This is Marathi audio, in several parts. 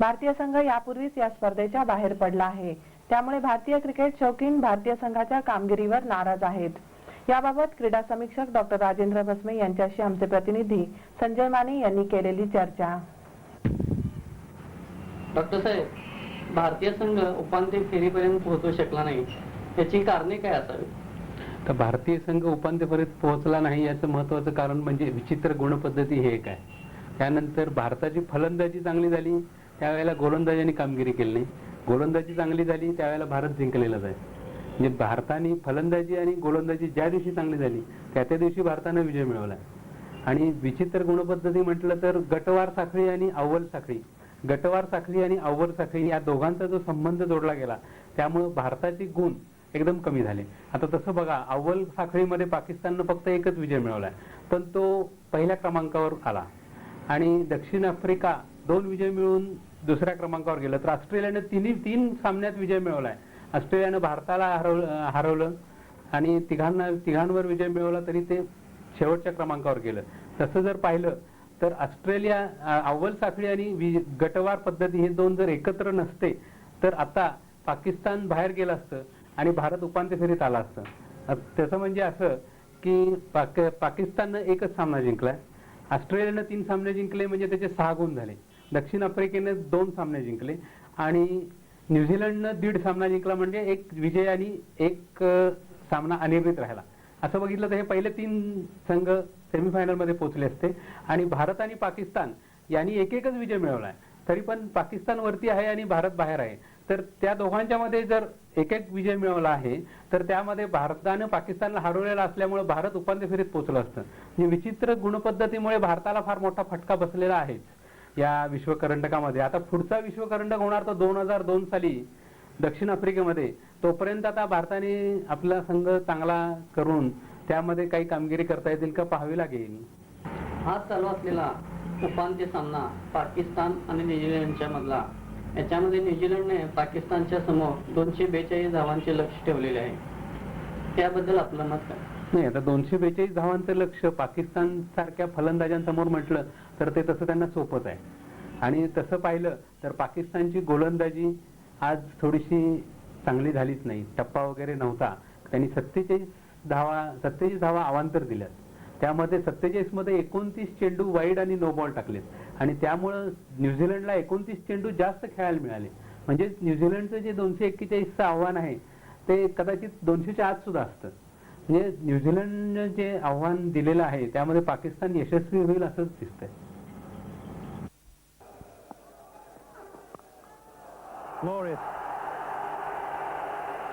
भारतीय संघ यापूर्वीच या स्पर्धेच्या बाहेर पडला आहे. त्यामुळे भारतीय क्रिकेट शौकीन भारतीय संघाच्या कामगिरीवर नाराज आहेत. याबाबत क्रीडा समीक्षक डॉक्टर राजेंद्र भस्मे यांच्याशी आमचे प्रतिनिधी संजय माने यांनी केलेली चर्चा. डॉक्टर साहेब भारतीय संघ उपांत्य फेरीपर्यंत पोहोचू शकला नाही. याची कारणे काय असावी? तर भारतीय संघ उपांत्यपर्यंत पोहोचला नाही याचं महत्वाचं कारण म्हणजे विचित्र गुणपद्धती हे एक आहे. त्यानंतर भारताची फलंदाजी चांगली झाली. त्यावेळेला गोलंदाजांनी कामगिरी केली. नाही गोलंदाजी चांगली झाली त्यावेळेला भारत जिंकलेलाच आहे. म्हणजे भारताने फलंदाजी आणि गोलंदाजी ज्या दिवशी चांगली झाली त्या त्या दिवशी भारतानं विजय मिळवला आणि विचित्र गुणपद्धती म्हटलं तर गटवार साखळी आणि अव्वल साखळी. गटवार साखळी आणि अव्वल साखळी या दोघांचा जो संबंध जोडला गेला त्यामुळं भारताचे गुण एकदम कमी झाले. आता तसं बघा अव्वल साखळीमध्ये पाकिस्ताननं फक्त एकच विजय मिळवला पण तो पहिल्या क्रमांकावर आला. आणि दक्षिण आफ्रिका दोन विजय मिळून दुसऱ्या क्रमांकावर गेलं. तर ऑस्ट्रेलियानं तिन्ही तीन सामन्यात विजय मिळवलाय. ऑस्ट्रेलियानं भारताला हरवलं हरवलं आणि तिघांना तिघांवर विजय मिळवला तरी ते शेवटच्या क्रमांकावर गेलं. तसं जर पाहिलं तर ऑस्ट्रेलिया अव्वल साखळी आणि गटवार पद्धती हे दोन जर एकत्र नसते तर आता पाकिस्तान बाहेर गेलं असतं आणि भारत उपांत्य फेरीत आला असतं. त्याचं म्हणजे असं की पाक पाकिस्ताननं एकच सामना जिंकलाय. ऑस्ट्रेलियानं तीन सामने जिंकले म्हणजे त्याचे सहा गुण झाले. दक्षिण आफ्रिकेने दोन सामने जिंकले आणि न्यूझीलंडनं दीड सामना जिंकला म्हणजे एक विजय आणि एक सामना अनिर्णित राहिला. असं बघितलं तर हे पहिले तीन संघ सेमीफायनलमध्ये पोहोचले असते. आणि भारत आणि पाकिस्तान यांनी एक एकच विजय मिळवलाय तरी पण पाकिस्तान वरती आहे आणि भारत बाहेर आहे. तर त्या दोघांच्या मध्ये जर एक एक विजय मिळवला आहे तर त्यामध्ये भारतानं पाकिस्तानला हरवलेला असल्यामुळे भारत उपांत्य फेरीत पोहोचलं असतं. म्हणजे विचित्र गुणपद्धतीमुळे भारताला फार मोठा फटका बसलेला आहे. या विश्वकरंडकामध्ये. आता पुढचा विश्वकरंडक होणार तो दोन हजार दोन साली दक्षिण आफ्रिकेमध्ये. तोपर्यंत आता भारताने आपला संघ चांगला करून त्यामध्ये काही कामगिरी करता येतील का पाहावी लागेल. आज चालू असलेला उपांत्य सामना पाकिस्तान आणि न्यूझीलंडच्या मधला. याच्यामध्ये न्यूझीलंडने पाकिस्तानच्या समोर दोनशे बेचाळीस धावांचे लक्ष ठेवलेले आहे. त्याबद्दल आपलं मत काय? नाही आता दोनशे बेचाळीस धावांचं लक्ष पाकिस्तान सारख्या फलंदाजांसमोर म्हटलं तर ते तसं त्यांना सोपंच आहे. आणि तसं पाहिलं तर पाकिस्तानची गोलंदाजी आज थोडीशी चांगली झालीच नाही. टप्पा वगैरे नव्हता. त्यांनी सत्तेचाळीस धावा सत्तेचाळीस धावा अवांतर दिल्यात. त्यामध्ये सत्तेचाळीसमध्ये एकोणतीस चेंडू वाईड आणि नो बॉल टाकलेत. आणि त्यामुळं न्यूझीलंडला एकोणतीस चेंडू जास्त खेळायला मिळाले. म्हणजे न्यूझीलंडचं जे दोनशे एक्केचाळीसचं आव्हान आहे ते कदाचित दोनशेच्या आत सुद्धा असतं. म्हणजे न्यूझीलंडनं जे आव्हान दिलेलं आहे त्यामध्ये पाकिस्तान यशस्वी होईल असंच दिसतंय Glorious.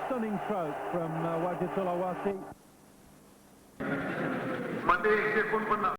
Stunning stroke from uh, Wajid Tulawasi. मध्ये एकशे एकोणपन्नास